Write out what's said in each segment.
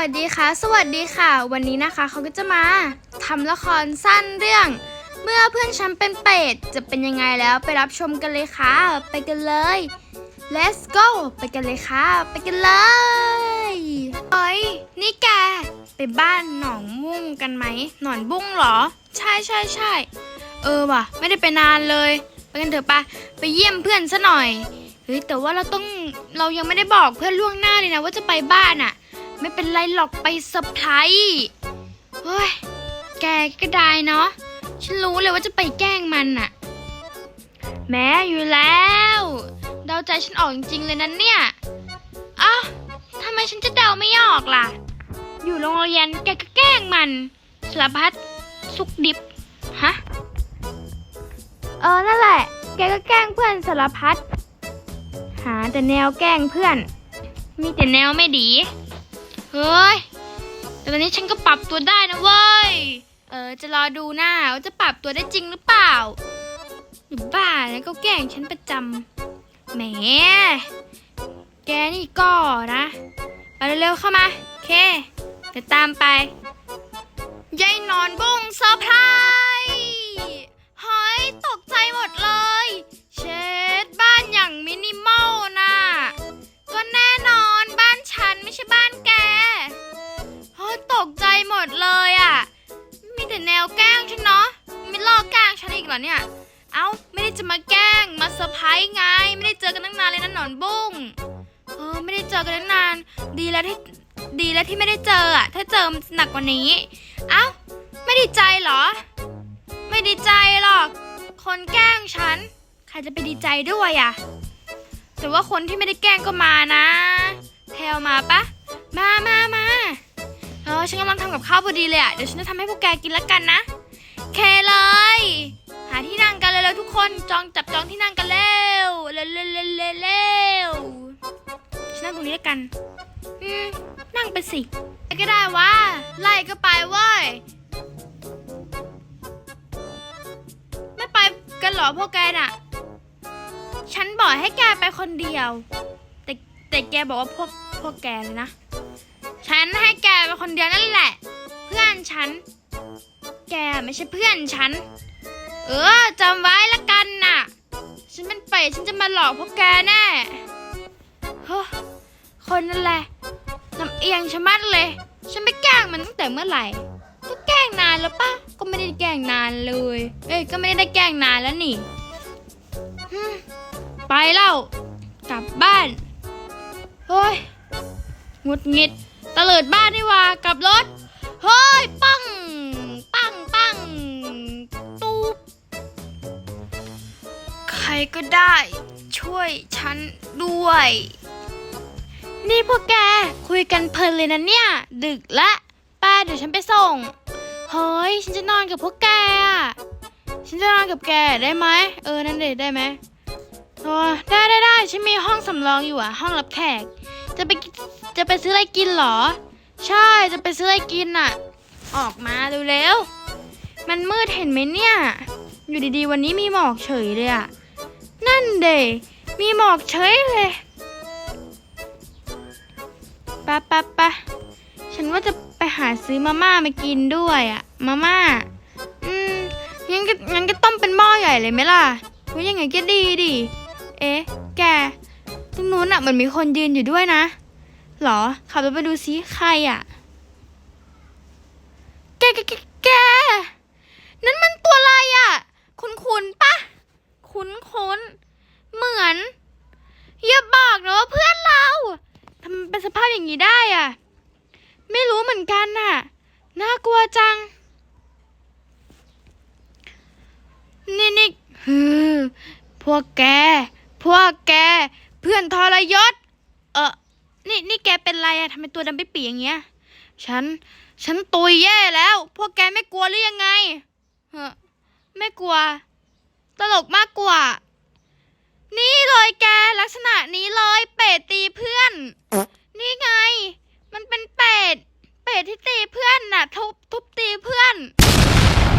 วัสดีค่ะ สวัสดีค่ะ วันนี้นะคะเขาก็จะมาทำละครสั้นเรื่อง เมื่อเพื่อนฉันเป็นเป็ดจะเป็นยังไงแล้วไปรับชมกันเลยค่ะ ไปกันเลย let's go ไปกันเลยค่ะ ไปกันเลยเอ้ยนี่แกไปบ้านหนองมุ่งกันไหมหนอนบุ้งเหรอ ใช่ใช่ใช่เออว่ะ ไม่ได้ไปนานเลย ไปกันเถอะปะไปเยี่ยมเพื่อนซะหน่อยเฮ้ยแต่ว่าเราต้องเรายังไม่ได้บอกเพื่อนล่วงหน้าเลยนะว่าจะไปบ้านอะ่ะ ไม่เป็นไรหรอกไปเซอร์ไพรส์เฮ้ย แกก็ได้เนาะ ฉันรู้เลยว่าจะไปแกล้งมันอะ่ะแม้อยู่แล้ว เดาใจฉันออกจริงๆเลยนั้นเนี่ยอ้าทำไมฉันจะเดาไม่ออกล่ะ อยู่โรงเรียนแกก็แกล้งมันสารพัดสุกดิบ ฮะ เออ นั่นแหละ แกก็แกล้งเพื่อนสารพัด หาแต่แนวแกล้งเพื่อน มีแต่แนวไม่ดี เฮ้ย แต่ตอนนี้ฉันก็ปรับตัวได้นะเว้ย เออ จะรอดูหน้าว่าจะปรับตัวได้จริงหรือเปล่าบ้าแล้วก็แกล้งฉันประจำแหม แกนี่ก็นะ ไปเร็วๆเข้ามาโอเคเดี๋ยวตามไปยายนอนบุ้งเซอร์ไพรส์ เนี่ย เอ้าไม่ได้จะมาแกล้งมาเซอร์ไพรส์ไง ไม่ได้เจอกันตั้งนานเลยนะหนอนบุ้งเออไม่ได้เจอกันตั้งนาน ดีแล้วที่ดีแล้วที่ไม่ได้เจออะ ถ้าเจอมันหนักกว่านี้ เอ้าไม่ดีใจเหรอ ไม่ดีใจหรอก คนแกล้งฉัน ใครจะไปดีใจด้วยอะ แต่ว่าคนที่ไม่ได้แกล้งก็มานะ แพลวมาปะ มามามาเออฉันกำลังทำกับข้าวพอดีเลยอะ เดี๋ยวฉันจะทำให้พวกแกกินแล้วกันนะ เคเลย ทุกคนจองจับจองที่นั่งกันเร็วเร็วเร็วเร็วเร็วฉันนั่งตรงนี้แล้วกันอืมนั่งไปสิไปก็ได้ว่าไล่ก็ไปเว้ยไม่ไปกันหรอพวกแกน่ะ ฉันบอกให้แกไปคนเดียว แต่แต่แกบอกว่าพวกพวกแกเลยนะ ฉันให้แกไปคนเดียวนั่นแหละ เพื่อนฉัน แกไม่ใช่เพื่อนฉัน เออจำไว้ละกันน่ะ ฉันเป็นเป็ดฉันจะมาหลอกพวกแกแน่เฮ้คนนั่นแหละลำเอียงชะมัดเลย ฉันไปแกล้งมันตั้งแต่เมื่อไหร่ ก็แกล้งนานแล้วปะก็ไม่ได้แกล้งนานเลย เอ้ยก็ไม่ได้แกล้งนานแล้วนี่ฮึไปแล้วกลับบ้านเฮ้ยงุดงิดตะเลิดบ้านนี่ว่ากลับรถเฮ้ยปัง รก็ได้ ช่วยฉันด้วย นี่พวกแกคุยกันเพลินเลยนะเนี่ย ดึกละป้าเดี๋ยวฉันไปส่ง เฮ้ย ฉันจะนอนกับพวกแกอะฉันจะนอนกับแกได้ไหมเออ นั่นเด็ได้ไหมโอ้ได้ได้ได้ฉันมีห้องสำรองอยู่อะห้องรับแขก จะไปจะไปซื้ออะไรกินเหรอ ใช่จะไปซื้ออะไรกินอะออกมาเร็วๆมันมืดเห็นไหมเนี่ย อยู่ดีๆ วันนี้มีหมอกเฉยเลยอะ นั่นเดมีหมอกเฉยเลยปะปะปะฉันว่าจะไปหาซื้อมาม่ามากินด้วยอะมาม่า อืมงั้นก็งั้นก็ต้มเป็นหม้อใหญ่เลยไหมล่ะว่ายังไงก็ดีดิ เอ๊ะ แก ตรงนู้นอะเหมือนมีคนยืนอยู่ด้วยนะหรอ ขับรถไปดูซิใครอะ แกแกแกแกนั่นมันตัวอะไรอะ คุ้นคุ้นๆปะ คุ้นคุ้นเหมือน อย่าบอกนะว่าเพื่อนเราทำเป็นสภาพอย่างนี้ได้อะ ไม่รู้เหมือนกันน่ะ น่ากลัวจัง นี่นี่ฮือพวกแก พวกแก เพื่อนทรยศ เออนี่นี่แกเป็นไรอะทำไมตัวดำไปปีอย่างเงี้ย ฉัน ฉันตุยแย่แล้ว พวกแกไม่กลัวหรือยังไง เฮ้อไม่กลัว ตลกมากกว่า นี่เลยแกลักษณะนี้เลยเป็ดตีเพื่อน นี่ไง มันเป็นเป็ด เป็ดที่ตีเพื่อนน่ะ ทุบทุบตีเพื่อน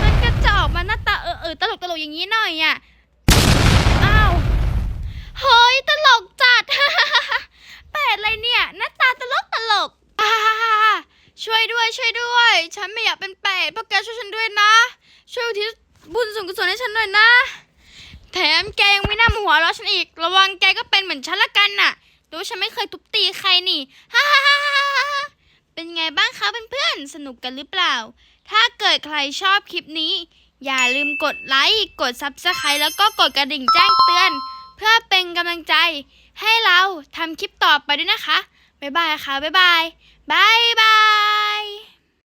มันก็จะออกมาหน้าตาเออเออตลกตลกอย่างนี้หน่อยอะอ้าวเฮ้ยตลกจัดเป็ดอะไรเนี่ยหน้าตาตลกตลกอ่าช่วยด้วยช่วยด้วย ฉันไม่อยากเป็นเป็ดพวกแกช่วยฉันด้วยนะ ช่วยอุทิศบุญส่วนกุศลให้ฉันหน่อยนะ แถมแกยังไม่น่ามาหัวเราะฉันอีก ระวังแกก็เป็นเหมือนฉันละกันน่ะดูฉันไม่เคยทุบตีใครนี่ฮ่าฮ่าฮ่าฮ่าฮ่าเป็นไงบ้างคะเพื่อนๆ สนุกกันหรือเปล่า ถ้าเกิดใครชอบคลิปนี้ อย่าลืมกดไลค์ กด Subscribe แล้วก็กดกระดิ่งแจ้งเตือน เพื่อเป็นกำลังใจ ให้เราทำคลิปต่อไปด้วยนะคะ บ๊ายบายค่ะ บ๊ายบาย บ๊ายบาย